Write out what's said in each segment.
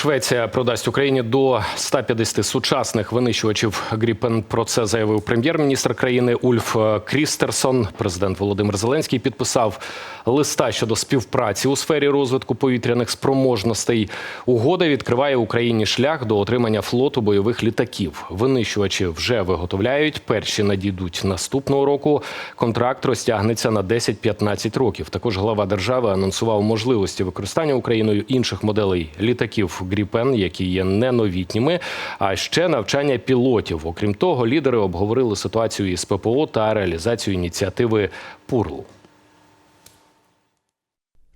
Швеція продасть Україні до 150 сучасних винищувачів Гріпен. Про це заявив прем'єр-міністр країни Ульф Крістерсон. Президент Володимир Зеленський підписав листа щодо співпраці у сфері розвитку повітряних спроможностей. Угода відкриває Україні шлях до отримання флоту бойових літаків. Винищувачі вже виготовляють. Перші надійдуть наступного року. Контракт розтягнеться на 10-15 років. Також глава держави анонсував можливості використання Україною інших моделей літаків Гріпен, які є неновітніми, а ще навчання пілотів. Окрім того, лідери обговорили ситуацію із ППО та реалізацію ініціативи Пурл.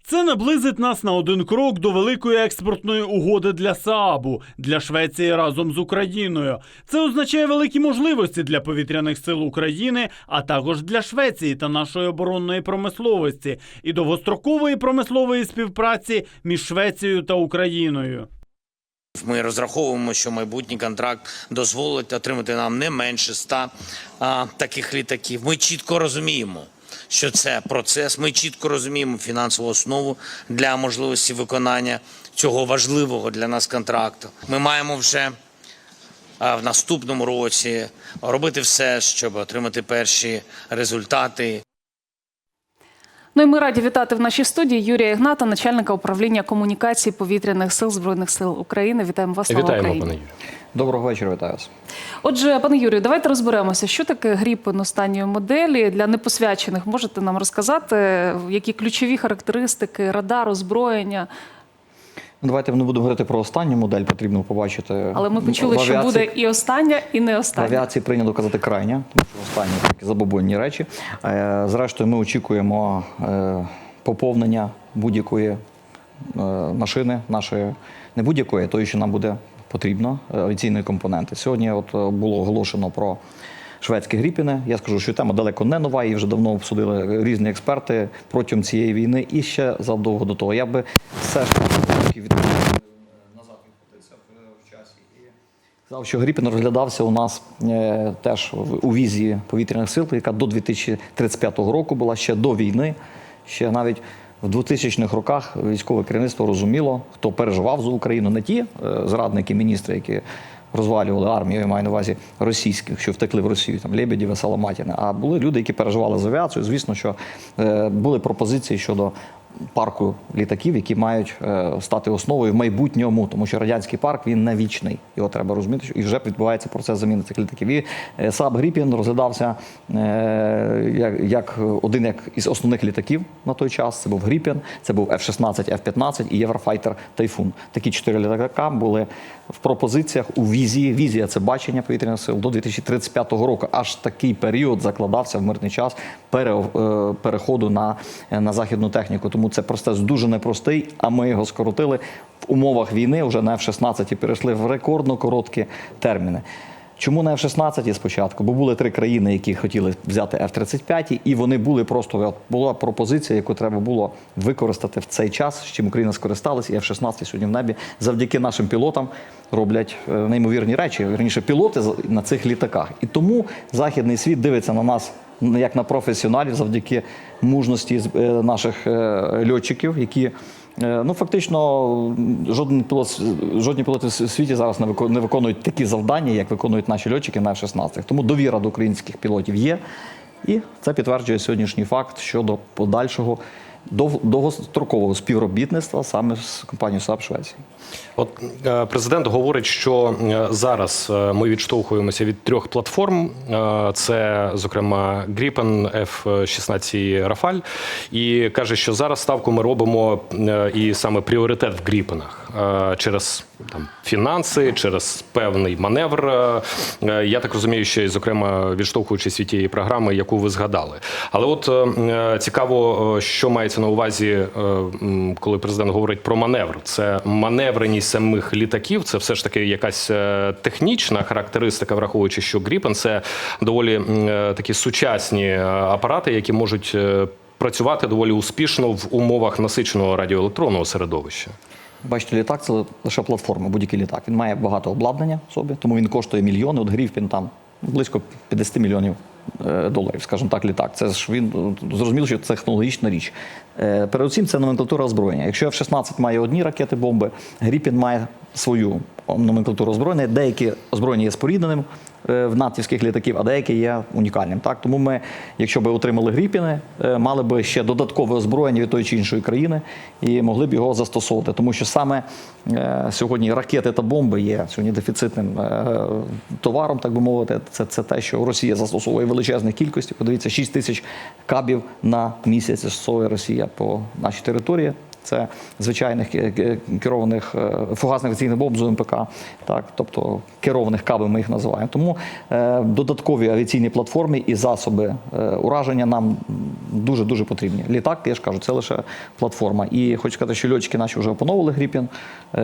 Це наблизить нас на один крок до великої експортної угоди для Саабу для Швеції разом з Україною. Це означає великі можливості для повітряних сил України, а також для Швеції та нашої оборонної промисловості і довгострокової промислової співпраці між Швецією та Україною. Ми розраховуємо, що майбутній контракт дозволить отримати нам не менше ста таких літаків. Ми чітко розуміємо, що це процес. Ми чітко розуміємо фінансову основу для можливості виконання цього важливого для нас контракту. Ми маємо вже а, в наступному році робити все, щоб отримати перші результати. Ну і ми раді вітати в нашій студії Юрія Ігната, начальника управління комунікації повітряних сил збройних сил України. Вітаємо вас. Слава Вітаємо, Україні. пане Юрію. Доброго вечора, вітаю вас. Отже, пане Юрію, давайте розберемося, що таке гріпен останньої моделі для непосвячених. Можете нам розказати, які ключові характеристики, радар, озброєння. Ну, Давайте не будемо говорити про останню модель, потрібно побачити. Але ми почули, в що буде і остання, і не В остання. авіації прийнято казати крайня, тому що останні такі забобонні речі. Е, Зрештою, ми очікуємо е, поповнення будь-якої е, машини, нашої не будь-якої, тої, що нам буде потрібно, авіаційної компоненти. Сьогодні от було оголошено про. Шведські гріпіни. Я скажу, що тема далеко не нова, її вже давно обсудили різні експерти протягом цієї війни і ще задовго до того. Я би все ж таки від назад відкотився в часі і сказав, що Гріпін розглядався у нас е, теж у візії повітряних сил, яка до 2035 року була ще до війни. Ще навіть в 2000-х роках військове керівництво розуміло, хто переживав за Україну, не ті е, зрадники, міністри, які розвалювали армію, я маю на увазі російських, що втекли в Росію, там Лебедєва, Соломатіна. А були люди, які переживали за авіацію. Звісно, що е, були пропозиції щодо парку літаків, які мають е, стати основою в майбутньому, тому що радянський парк він не вічний. Його треба розуміти, що і вже відбувається процес заміни цих літаків. І е, Saab Gripen розглядався е, як, один як із основних літаків на той час. Це був Gripen, це був F-16, F-15 і Eurofighter Typhoon. Такі чотири літака були в пропозиціях у візії. Візія це бачення повітряних сил до 2035 року. Аж такий період закладався в мирний час пере, переходу на, на західну техніку. Тому це процес дуже непростий, а ми його скоротили в умовах війни. Вже на F-16 і перейшли в рекордно короткі терміни. Чому не F-16 спочатку? Бо були три країни, які хотіли взяти F-35, і вони були просто була пропозиція, яку треба було використати в цей час, з чим Україна скористалась, і F-16 сьогодні в небі завдяки нашим пілотам роблять е, неймовірні речі. Верніше, пілоти на цих літаках. І тому західний світ дивиться на нас як на професіоналів завдяки мужності е, наших е, льотчиків, які. Е, Ну, фактично, жоден пілот, жодні пілоти в світі зараз не виконують, такі завдання, як виконують наші льотчики на F-16. Тому довіра до українських пілотів є. І це підтверджує сьогоднішній факт щодо подальшого довгострокового співробітництва саме з компанією САП Швеції. От е, президент говорить, що е, зараз е, ми відштовхуємося від трьох платформ. Це, зокрема, Gripen, F-16 Рафаль, і каже, що зараз ставку ми робимо і саме пріоритет в Гріпенах через там фінанси, через певний маневр. Я так розумію, що зокрема відштовхуючись від тієї програми, яку ви згадали. Але от цікаво, що мається на увазі, е, коли президент говорить про маневр. Це маневреність самих літаків, це все ж таки якась е, технічна характеристика, враховуючи, що Гріпен це доволі е, такі сучасні апарати, які можуть працювати доволі успішно в умовах насиченого радіоелектронного середовища. Бачите, літак це лише платформа, будь-який літак. Він має багато обладнання в собі, тому він коштує мільйони. От Гріпін там близько 50 мільйонів доларів, скажімо так, літак. Це ж він е, зрозуміло, що це технологічна річ. Е, Передусім, це номенклатура озброєння. Якщо F-16 має одні ракети, бомби, Гріпін має свою номенклатуру озброєння. Деякі озброєння є спорідненим е, в натівських літаків, а деякі є унікальним. Так тому ми, якщо б отримали Гріпіни, е, мали б ще додаткове озброєння від тої чи іншої країни і могли б його застосовувати. Тому що саме е, сьогодні ракети та бомби є сьогодні дефіцитним е, товаром, так би мовити. Це, це те, що Росія застосовує в величезних кількості. Подивіться, 6 тисяч кабів на місяць застосовує Росія по нашій території. Це звичайних е, е, керованих е, фугасних авіаційних бомб з УМПК, так, тобто керованих кабів ми їх називаємо. Тому додаткові авіаційні платформи і засоби ураження нам дуже дуже потрібні. Літак, я ж кажу, це лише платформа. І хочу сказати, що льотчики наші вже опановували Гріпін,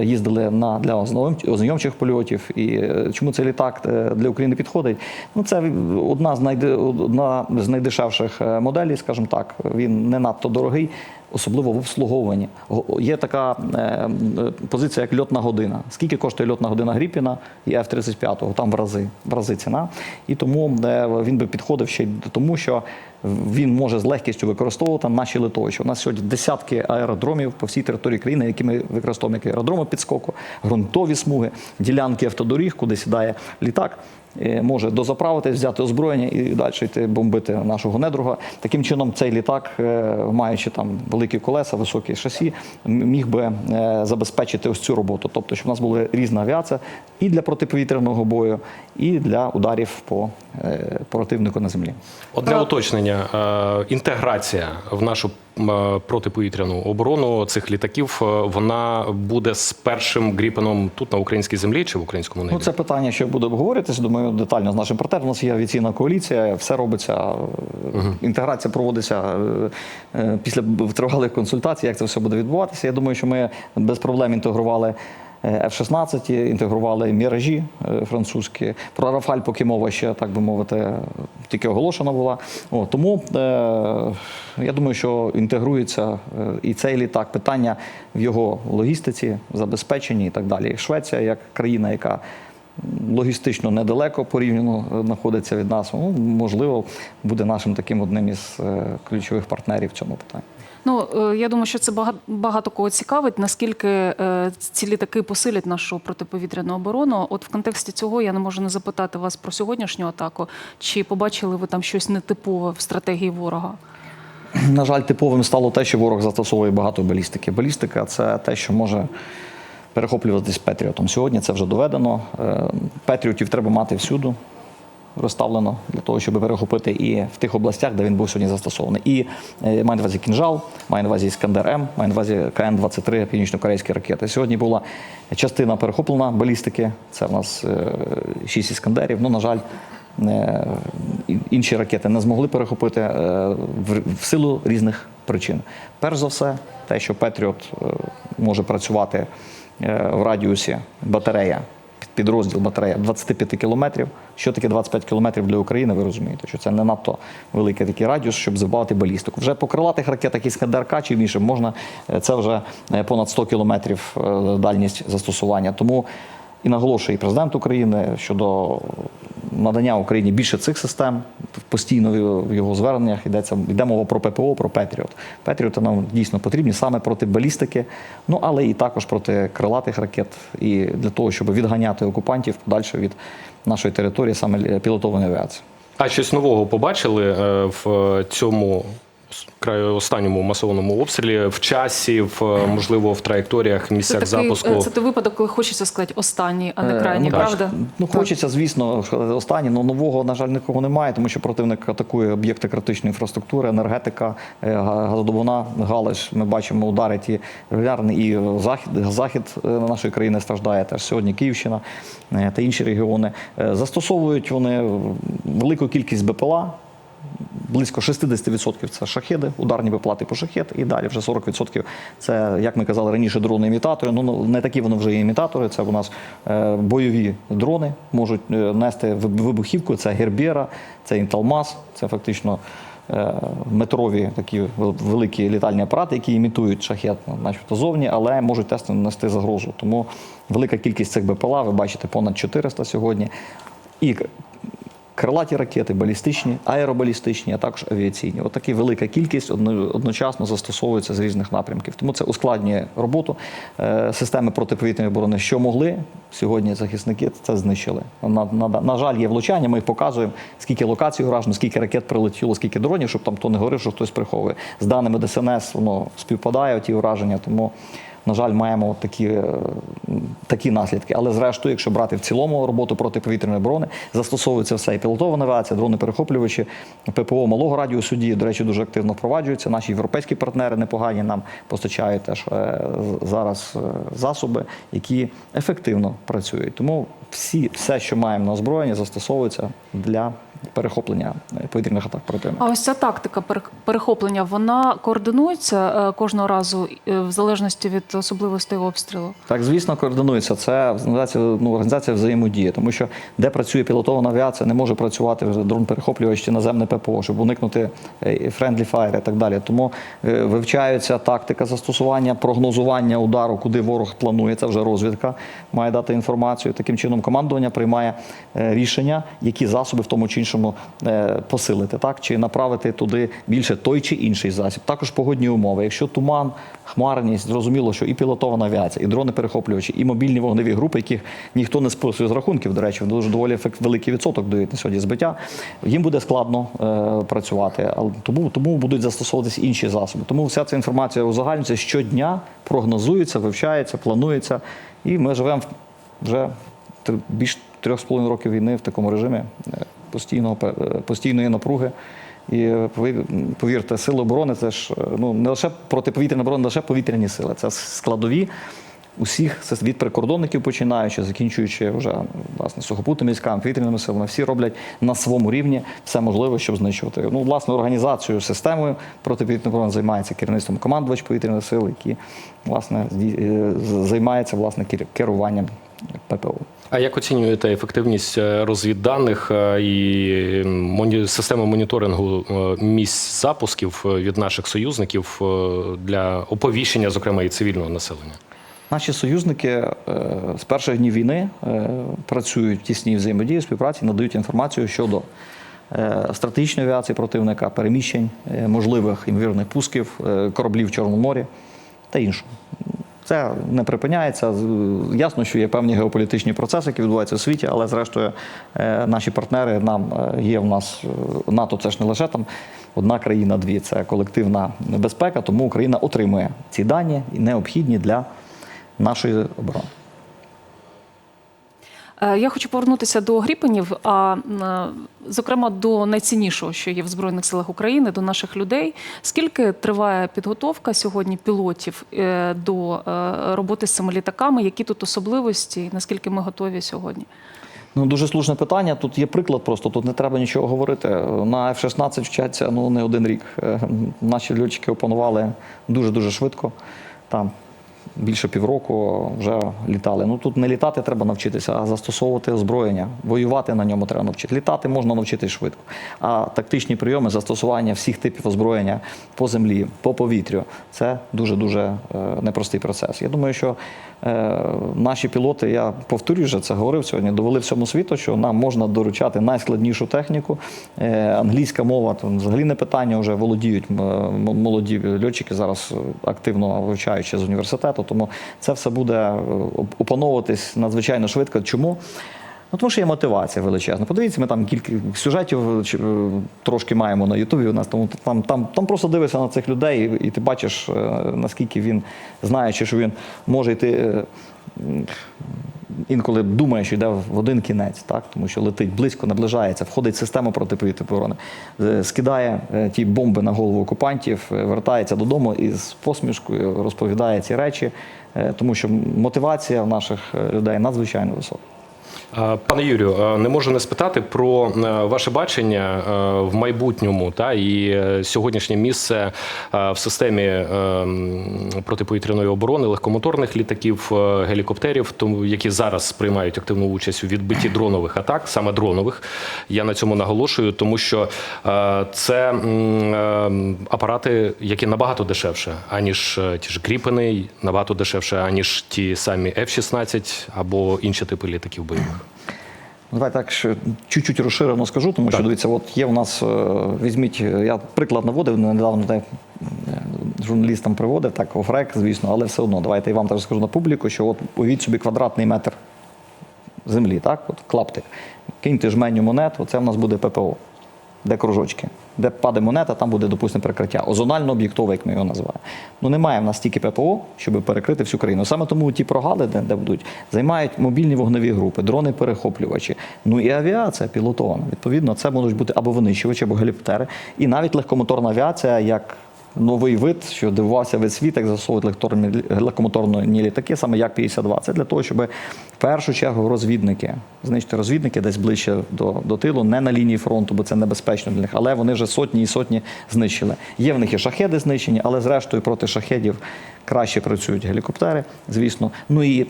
їздили на для ознайом- ознайомчих польотів. І чому цей літак для України підходить? Ну це одна з найдешевших моделей, скажімо так. Він не надто дорогий. Особливо в обслуговуванні є така е, е, позиція, як льотна година. Скільки коштує льотна година Гріпіна і F-35? Там в рази, в рази ціна. І тому е, він би підходив ще й тому, що він може з легкістю використовувати наші литовища. У нас сьогодні десятки аеродромів по всій території країни, які ми використовуємо як аеродроми підскоку, ґрунтові смуги, ділянки автодоріг, куди сідає літак. Е, Може дозаправитись, взяти озброєння і далі йти бомбити нашого недруга. Таким чином, цей літак, е, маючи там великі колеса, високі шасі, міг би е, забезпечити ось цю роботу. Тобто, щоб у нас була різна авіація і для протиповітряного бою, і для ударів по е, противнику на землі. Одне уточнення: Е, інтеграція в нашу е, протиповітряну оборону цих літаків вона буде з першим гріпеном тут на українській землі чи в українському небі? Ну, це питання ще буде обговорюватися. Думаю, детально з нашим партнером. У нас є авіаційна коаліція, все робиться. е, Інтеграція проводиться після тривалих консультацій. Як це все буде відбуватися? Я думаю, що ми без проблем інтегрували. Е, F-16, інтегрували міражі е, французькі. Про Рафаль поки мова ще, так би мовити, тільки оголошена була. О, тому е, я думаю, що інтегрується е, і цей літак. Питання в його логістиці, забезпеченні і так далі. Швеція, як країна, яка логістично недалеко порівняно знаходиться від нас, ну, можливо, буде нашим таким одним із ключових партнерів в цьому питанні. Ну е, я думаю, що це багато, кого цікавить, наскільки е, ці літаки посилять нашу протиповітряну оборону. От в контексті цього я не можу не запитати вас про сьогоднішню атаку. Чи побачили ви там щось нетипове в стратегії ворога? На жаль, типовим стало те, що ворог застосовує багато балістики. Балістика це те, що може перехоплюватись Петріотом. Сьогодні це вже доведено. Е, Петріотів треба мати всюди. Розставлено для того, щоб перехопити і в тих областях, де він був сьогодні застосований. І е, маю на увазі кінжал, маю на увазі Іскандер М, маю на увазі КН-23 північно-корейські ракети. Сьогодні була частина перехоплена балістики. Це в нас е, шість іскандерів. Ну, на жаль, е, інші ракети не змогли перехопити в, силу різних причин. Перш за все, те, що Петріот може працювати в радіусі батарея підрозділ батарея 25 кілометрів. Що таке 25 кілометрів для України? Ви розумієте, що це не надто великий такий радіус, щоб забавити балістику. Вже по крилатих ракетах Іскандер К чи іншим можна е, це вже е, понад 100 кілометрів е, дальність застосування. Тому і наголошує і президент України щодо надання Україні більше цих систем. Постійно в- його зверненнях йдеться йде мова про ППО, про Петріот. Петріоти нам дійсно потрібні саме проти балістики, ну але і також проти крилатих ракет, і для того, щоб відганяти окупантів подальше від нашої території, саме пілотованої авіації. А щось нового побачили е, в цьому краю останньому масованому обстрілі в часі, в можливо в траєкторіях, місцях це, такий, запуску. е, це той випадок, коли хочеться сказати останній, а не Е, крайній, ну, правда? Ну, Так. хочеться, звісно, сказати останнє, але нового, на жаль, нікого немає, тому що противник атакує об'єкти критичної інфраструктури, енергетика, е, га- газодобувна галузь. Ми бачимо удари ті регулярні, і захід, захід нашої країни страждає теж сьогодні Київщина та інші регіони. Застосовують вони велику кількість БПЛА. Близько 60% це шахеди, ударні виплати по шахет, і далі вже 40% це, як ми казали раніше, дрони-імітатори. Ну, Ну не такі вони вже імітатори. Це у нас е, бойові дрони можуть е, нести вибухівку. Це Гербєра, це Інталмаз, це фактично е, метрові такі великі літальні апарати, які імітують шахет, ну, начебто зовні, але можуть тесно нести загрозу. Тому велика кількість цих БПЛА, ви бачите, понад 400 сьогодні. І крилаті ракети, балістичні, аеробалістичні, а також авіаційні. От така велика кількість одночасно застосовується з різних напрямків. Тому це ускладнює роботу е, системи протиповітряної оборони. Що могли сьогодні захисники це знищили. На, на, на жаль, є влучання. Ми їх показуємо, скільки локацій уражено, скільки ракет прилетіло, скільки дронів, щоб там хто не говорив, що хтось приховує. З даними ДСНС воно співпадає ті ураження. Тому на жаль, маємо такі, е, такі наслідки. Але зрештою, якщо брати в цілому роботу протиповітряної оборони, застосовується все і пілотована авіація, дрони перехоплювачі, ППО малого радіусу дії, до речі, дуже активно впроваджуються. Наші європейські партнери непогані нам постачають теж е, зараз е, засоби, які ефективно працюють. Тому всі, все, що маємо на озброєнні, застосовується для перехоплення повітряних атак противника. А ось ця тактика пере- перехоплення, вона координується е, кожного разу е, в залежності від особливостей обстрілу. Так, звісно, координується. Це організація, ну, організація взаємодії, тому що де працює пілотована авіація, не може працювати вже дрон-перехоплювач чи наземне ППО, щоб уникнути френдлі фаєр і так далі. Тому е, вивчається тактика застосування, прогнозування удару, куди ворог планує. Це вже розвідка має дати інформацію. Таким чином, командування приймає е, рішення, які засоби в тому чи іншому е, посилити, так чи направити туди більше той чи інший засіб. Також погодні умови. Якщо туман, хмарність, зрозуміло, що і пілотована авіація, і дрони перехоплювачі, і мобільні вогневі групи, яких ніхто не списує з рахунків. До речі, дуже доволі великий відсоток дають на сьогодні збиття. Їм буде складно е, працювати, але тому, тому будуть застосовуватися інші засоби. Тому вся ця інформація узагальнюється щодня, прогнозується, вивчається, планується. І ми живемо вже більш трьох з половиною років війни в такому режимі е, постійного е, постійної напруги. І е, повірте, сили оборони це ж ну не лише протиповітряна оборона, не лише повітряні сили, це складові усіх від прикордонників починаючи, закінчуючи вже власне сухопутними військами, повітряними силами. Всі роблять на своєму рівні все можливе, щоб знищувати. Ну, власне, організацією, системою протиповітряної оборони займається керівництвом командувач повітряних сил, які власне займається власне кер- керуванням ППО. А як оцінюєте ефективність е, розвідданих е, і системи моніторингу е, місць запусків від наших союзників для оповіщення, зокрема, і цивільного населення? Наші союзники з перших днів війни працюють в тісній взаємодії, співпраці, надають інформацію щодо стратегічної авіації противника, переміщень, можливих імовірних пусків кораблів в Чорному морі та іншого. Це не припиняється. Ясно, що є певні геополітичні процеси, які відбуваються у світі, але зрештою е, наші партнери нам е, є в нас е, НАТО. Це ж не лише там одна країна, дві це колективна безпека. Тому Україна отримує ці дані необхідні для нашої оборони. Е, Я хочу повернутися до гріпенів, а е, зокрема до найціннішого, що є в Збройних силах України, до наших людей. Скільки триває підготовка сьогодні пілотів е, до роботи з цими літаками? Які тут особливості? Наскільки ми готові сьогодні? Ну, дуже слушне питання. Тут є приклад просто, тут не треба нічого говорити. На F-16 вчаться ну, не один рік. Наші льотчики опанували дуже-дуже швидко. Там більше півроку вже літали. Ну тут не літати треба навчитися, а застосовувати озброєння. Воювати на ньому треба навчити. Літати можна навчити швидко. А тактичні прийоми застосування всіх типів озброєння по землі, по повітрю це дуже-дуже е, непростий процес. Я думаю, що наші пілоти, я повторюю вже це говорив сьогодні, довели всьому світу, що нам можна доручати найскладнішу техніку. Е, англійська мова там взагалі не питання, вже володіють молоді льотчики зараз е, активно вивчаючи з університету. Тому це все буде е, опановуватись надзвичайно швидко. Чому? Ну, тому що є мотивація величезна. Подивіться, ми там кілька сюжетів е, трошки маємо на Ютубі у нас, тому там, там, там просто дивишся на цих людей, і, і ти бачиш, е, наскільки він, знаючи, що він може йти. е, Інколи думає, що йде в один кінець, так тому що летить близько, наближається, входить в систему протиповітряної оборони, скидає ті бомби на голову окупантів, вертається додому і з посмішкою розповідає ці речі, тому що мотивація в наших людей надзвичайно висока. Пане Юрію, не можу не спитати про ваше бачення в майбутньому та і е, сьогоднішнє місце в системі е, протиповітряної оборони легкомоторних літаків, е, гелікоптерів, які зараз приймають активну участь у відбитті дронових атак, саме дронових. Я на цьому наголошую, тому що е, це е, апарати, які набагато дешевше, аніж ті ж Кріпени, набагато дешевше, аніж ті самі F-16 або інші типи літаків бойових. Давай так ще чуть-чуть розширено скажу, тому що дивіться, от є у нас, е, візьміть, е, я приклад наводив недавно де, журналістам приводив, так, офрек, звісно, але все одно, давайте я вам теж скажу на публіку, що от уявіть собі квадратний метр землі, так, от клаптик. Киньте жменю монет, оце в нас буде ППО. Де кружочки. Де паде монета, там буде, допустимо, перекриття. Озонально об'єктове, як ми його називаємо. Ну немає в нас тільки ППО, щоб перекрити всю країну. Саме тому ті прогали, де, будуть, займають мобільні вогневі групи, дрони-перехоплювачі. Ну і авіація пілотована. Відповідно, це можуть бути або винищувачі, або геліптери, І навіть легкомоторна авіація, як новий вид, що дивувався весь світ, як засовують легкомоторні- літаки, саме як 52. Це для того, щоб в першу чергу розвідники, знищити розвідники десь ближче до, до тилу, не на лінії фронту, бо це небезпечно для них, але вони вже сотні і сотні знищили. Є в них і шахеди знищені, але зрештою проти шахедів краще працюють гелікоптери, звісно. Ну і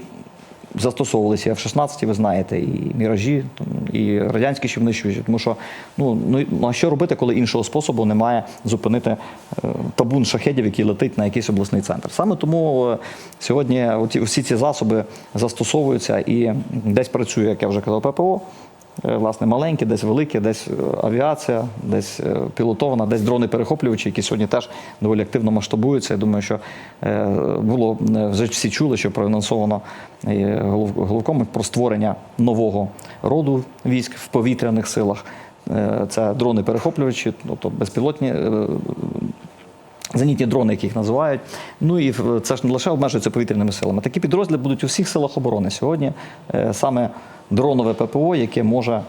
застосовувалися в 16 ви знаєте, і міражі, і радянські ще. Тому що ну, ну ну, а що робити, коли іншого способу немає зупинити е, табун шахедів, який летить на якийсь обласний центр. Саме тому е, сьогодні всі ці засоби застосовуються і десь працює, як я вже казав, ППО. Е, Власне, маленькі, десь великі, десь е, авіація, десь е, пілотована, десь дрони перехоплювачі, які сьогодні теж доволі активно масштабуються. Я думаю, що було вже всі чули, що проанонсовано головком про створення нового роду військ в повітряних силах. Це дрони перехоплювачі, тобто безпілотні. Зенітні дрони, як їх називають. Ну і це ж не лише обмежується повітряними силами. Такі підрозділи будуть у всіх силах оборони сьогодні. Саме дронове ППО, яке може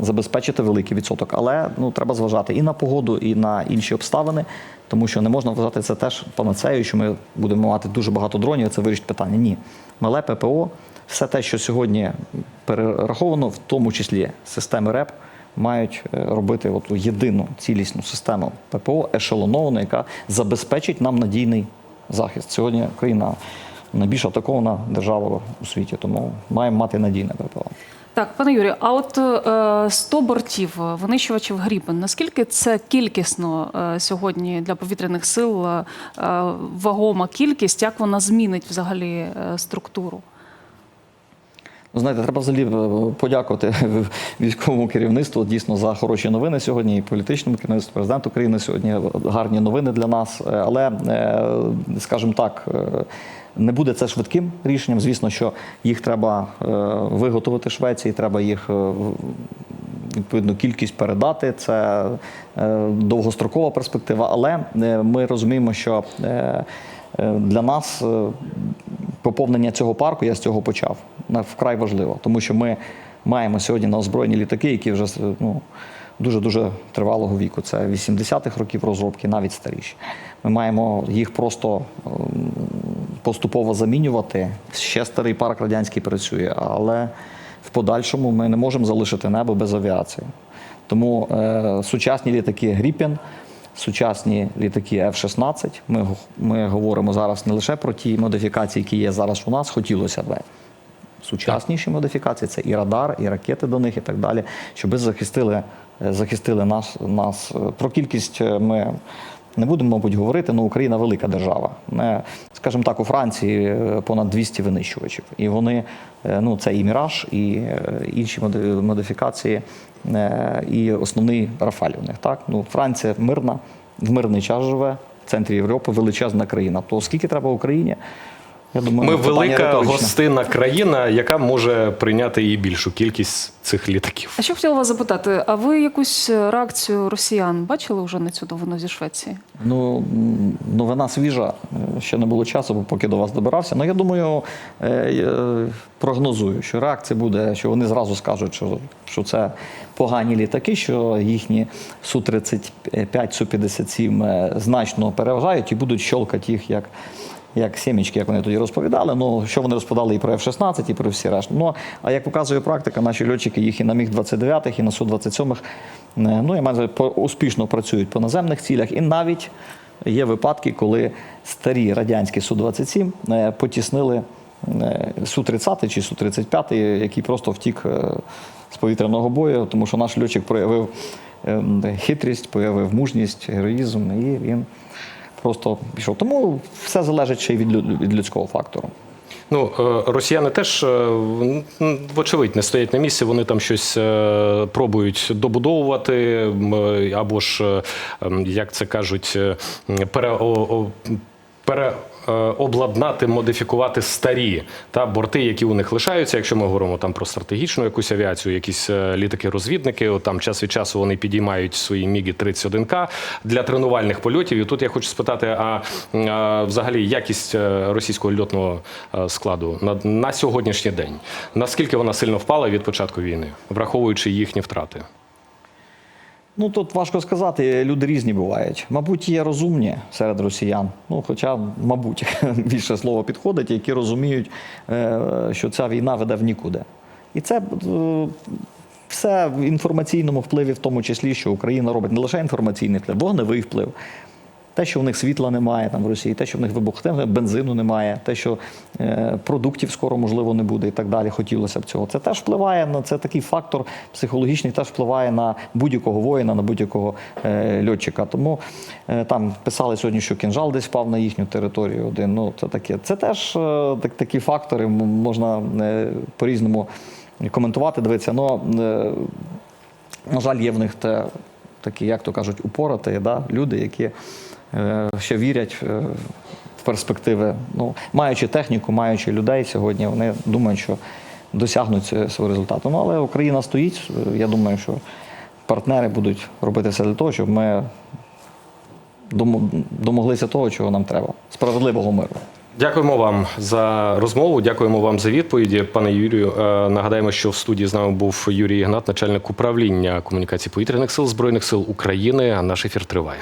забезпечити великий відсоток. Але ну, треба зважати і на погоду, і на інші обставини, тому що не можна вважати це теж панацею, що ми будемо мати дуже багато дронів, і це вирішить питання. Ні. Мале ППО, все те, що сьогодні перераховано, в тому числі системи РЕП, мають е, робити от єдину цілісну систему ППО ешелоновану, яка забезпечить нам надійний захист. Сьогодні Україна найбільш атакована держава у світі, тому маємо мати надійне ППО. Так, пане Юрію, а от е, 100 бортів е, винищувачів Гріпен, наскільки це кількісно е, сьогодні для повітряних сил е, вагома кількість, як вона змінить взагалі структуру? Ну, знаєте, треба взагалі подякувати військовому керівництву дійсно за хороші новини сьогодні, і політичному керівництву, президенту України сьогодні гарні новини для нас. Але, скажімо так, не буде це швидким рішенням. Звісно, що їх треба е, виготовити Швеції, треба їх е, відповідну кількість передати. Це е, довгострокова перспектива, але ми розуміємо, що для нас поповнення цього парку, я з цього почав, вкрай важливо, тому що ми маємо сьогодні на озброєні літаки, які вже ну, дуже-дуже тривалого віку. Це 80-х років розробки, навіть старіші. Ми маємо їх просто ем, поступово замінювати. Ще старий парк радянський працює, але в подальшому ми не можемо залишити небо без авіації. Тому е, сучасні літаки Гріпін, сучасні літаки F-16. Ми, ми говоримо зараз не лише про ті модифікації, які є зараз у нас, хотілося б. Сучасніші модифікації це і радар, і ракети до них, і так далі, щоб захистили, е, захистили нас, нас. Е, Про кількість е, ми не будемо, мабуть, говорити, але Україна велика держава. Скажімо так, у Франції е, понад 200 винищувачів. І вони, е, ну, це і Міраж, і е, інші модифікації, і основний Рафаль у них. Так? Ну, Франція мирна, в мирний час живе, в центрі Європи величезна країна. То скільки треба Україні? Я думаю, Ми велика гостинна країна, яка може прийняти і більшу кількість цих літаків. А що хотіла вас запитати? А ви якусь е, реакцію росіян бачили вже на цю новину зі Швеції? Ну, новина свіжа. Е, Ще не було часу, бо поки до вас добирався. Ну, я думаю, е, прогнозую, що реакція буде, що вони зразу скажуть, що, що це погані літаки, що їхні Су-35, Су-57 е, значно переважають і будуть щолкати їх як. Як сімечки, як вони тоді розповідали. Ну що вони розповідали і про F-16, і про всі решта. Ну а як показує практика, наші льотчики їх і на міг 29 і на су 27 ну і майже успішно працюють по наземних цілях. І навіть є випадки, коли старі радянські Су-27 е, потіснили е, Су-30 чи Су-35, який просто втік е, з повітряного бою, тому що наш льотчик проявив ем, хитрість, проявив мужність, героїзм, і він просто пішов. Тому все залежить ще й від лю- від людського фактору. Ну, е, росіяни теж, е, вочевидь, не стоять на місці. Вони там щось е, пробують добудовувати, або ж, як це кажуть, пере, пере, обладнати, модифікувати старі та борти, які у них лишаються. Якщо ми говоримо там про стратегічну якусь авіацію, якісь е, літаки-розвідники, там час від часу вони підіймають свої міги 31 к для тренувальних польотів. І тут я хочу спитати: а, а взагалі якість е, російського льотного е, складу на, на сьогоднішній день наскільки вона сильно впала від початку війни, враховуючи їхні втрати? Ну тут важко сказати, люди різні бувають. Мабуть, є розумні серед росіян. Ну, хоча, мабуть, більше слово підходить, які розуміють, е, що ця війна веде в нікуди. І це е, все в інформаційному впливі, в тому числі, що Україна робить не лише інформаційний вплив, вогневий вплив. Те, що в них світла немає там в Росії, те, що в них вибухне, бензину немає, те, що е, продуктів скоро можливо не буде і так далі. Хотілося б цього. Це теж впливає на це такий фактор психологічний, теж впливає на будь-якого воїна, на будь-якого е, льотчика. Тому е, там писали сьогодні, що кінжал десь впав на їхню територію. Один. Ну це таке. Це теж так, такі фактори можна е, по-різному коментувати, дивитися. Е, на жаль, є в них те, такі, як то кажуть, упораті да? люди, які е, ще вірять е, в перспективи. Ну, маючи техніку, маючи людей сьогодні, вони думають, що досягнуть свого результату. Ну, але Україна стоїть. Я думаю, що партнери будуть робити все для того, щоб ми домоглися того, чого нам треба справедливого миру. Дякуємо вам за розмову. Дякуємо вам за відповіді, пане Юрію. Е, Нагадаємо, що в студії з нами був Юрій Ігнат, начальник управління комунікації повітряних сил збройних сил України. Наш ефір триває.